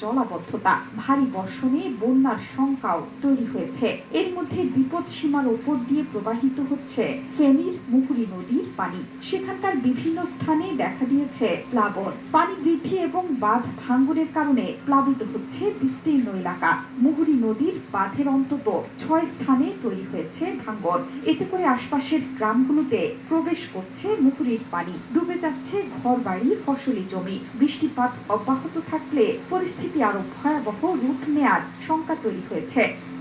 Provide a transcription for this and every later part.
জলাবদ্ধতা, ভারী বর্ষণে বন্যার শঙ্কাও তৈরি হয়েছে। এর মধ্যে বিপদ সীমার ওপর দিয়ে প্রবাহিত হচ্ছে ফেনীর মুহুরী নদীর পানি। সেখানকার বিভিন্ন স্থানে দেখা দিয়েছে প্লাবন। পানি বৃদ্ধি এবং বাঁধ ভাঙ্গনের কারণে প্লাবিত হচ্ছে বিস্তীর্ণ এলাকা। মুহুরী নদীর বাঁধের অন্তত ছয় স্থানে তৈরি হয়েছে ভাঙ্গন এতে করে আশপাশের গ্রামগুলোতে প্রবেশ করছে মুহুরীর পানি। ডুবে যাচ্ছে ঘরবাড়ি, ফসলি জমি। বৃষ্টিপাত অব্যাহত থাকলে পরিস্থিতি আরও ভয়াবহ রূপ নেয়ার শঙ্কা তৈরি হয়েছে।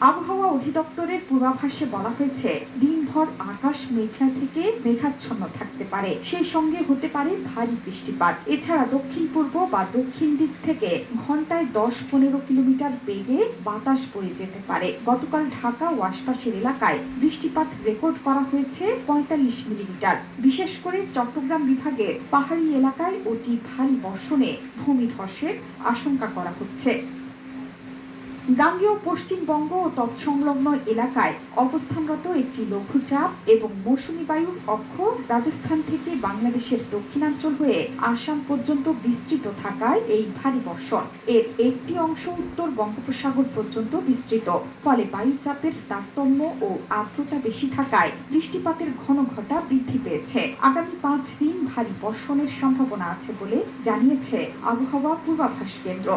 আবহাওয়া অধিদপ্তরের পূর্বাভাসে বলা হয়েছে, দিনভর আকাশ মেঘলা থেকে মেঘাচ্ছন্ন থাকতে পারে। সেই সঙ্গে হতে পারে ভারী বৃষ্টিপাত। এছাড়া দক্ষিণ পূর্ব বা দক্ষিণ দিক থেকে ঘন্টায় দশ পনেরো কিলোমিটার বেগে বাতাস বয়ে যেতে পারে। গতকাল ঢাকা ও আশপাশের এলাকায় বৃষ্টিপাত রেকর্ড করা হয়েছে পঁয়তাল্লিশ মিলিমিটার। বিশেষ করে চট্টগ্রাম বিভাগের পাহাড়ি এলাকায় অতি ভারী বর্ষণে ভূমিধসের আশঙ্কা করা হচ্ছে। গাঙ্গেয় পশ্চিমবঙ্গ ও তৎসংলগ্ন এলাকায় অবস্থানরত একটি লঘুচাপ এবং মৌসুমী বায়ুর অক্ষ রাজস্থান থেকে বাংলাদেশের দক্ষিণাঞ্চল হয়ে আসাম পর্যন্ত বিস্তৃত থাকায় এই ভারী বর্ষণ। এর একটি অংশ উত্তর বঙ্গোপসাগর পর্যন্ত বিস্তৃত। ফলে বায়ুচাপের তারতম্য ও আর্দ্রতা বেশি থাকায় বৃষ্টিপাতের ঘন ঘটা বৃদ্ধি পেয়েছে। আগামী পাঁচ দিন ভারী বর্ষণের সম্ভাবনা আছে বলে জানিয়েছে আবহাওয়া পূর্বাভাস কেন্দ্র।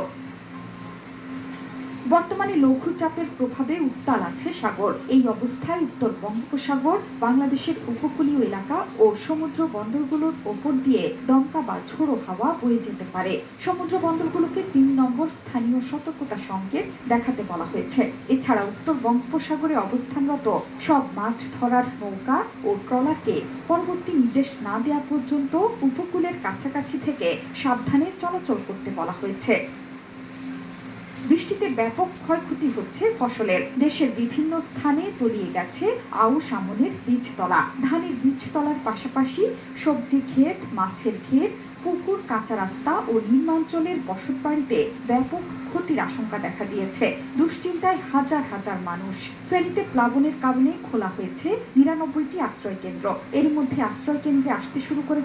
বর্তমানে লঘুচাপের প্রভাবে উত্তাল আছে সাগর। এই অবস্থায় উত্তর বঙ্গোপসাগর, বাংলাদেশের উপকূলীয় এলাকা ও সমুদ্র বন্দরগুলোর ওপর দিয়ে দমকা বা ঝোড়ো হাওয়া বয়ে যেতে পারে। সমুদ্র বন্দরগুলোকে তিন নম্বর স্থানীয় সতর্কতা সংকেত দেখাতে বলা হয়েছে। এছাড়া উত্তর বঙ্গোপসাগরে অবস্থানরত সব মাছ ধরার নৌকা ও ট্রলারকে পরবর্তী নির্দেশ না দেওয়া পর্যন্ত উপকূলের কাছাকাছি থেকে সাবধানে চলাচল করতে বলা হয়েছে। বৃষ্টিতে ব্যাপক ক্ষয়ক্ষতি হচ্ছে ফসলের। দেশের বিভিন্ন স্থানে তলিয়ে গেছে আউশ আমনের বীজতলা। ধানের বীজতলার পাশাপাশি সবজি ক্ষেত, মাছের ক্ষেত, পুকুর, কাঁচা রাস্তা ও নিম্নাঞ্চলের বসতবাড়িতে ব্যাপক ক্ষতির আশঙ্কা দেখা দিয়েছে। দুশ্চিন্তায় হাজার হাজার মানুষ। ফেরিতে প্লাবনের কারণে খোলা হয়েছে নিরানব্বইটি আশ্রয় কেন্দ্র এর মধ্যে আশ্রয় কেন্দ্রে আসতে শুরু করে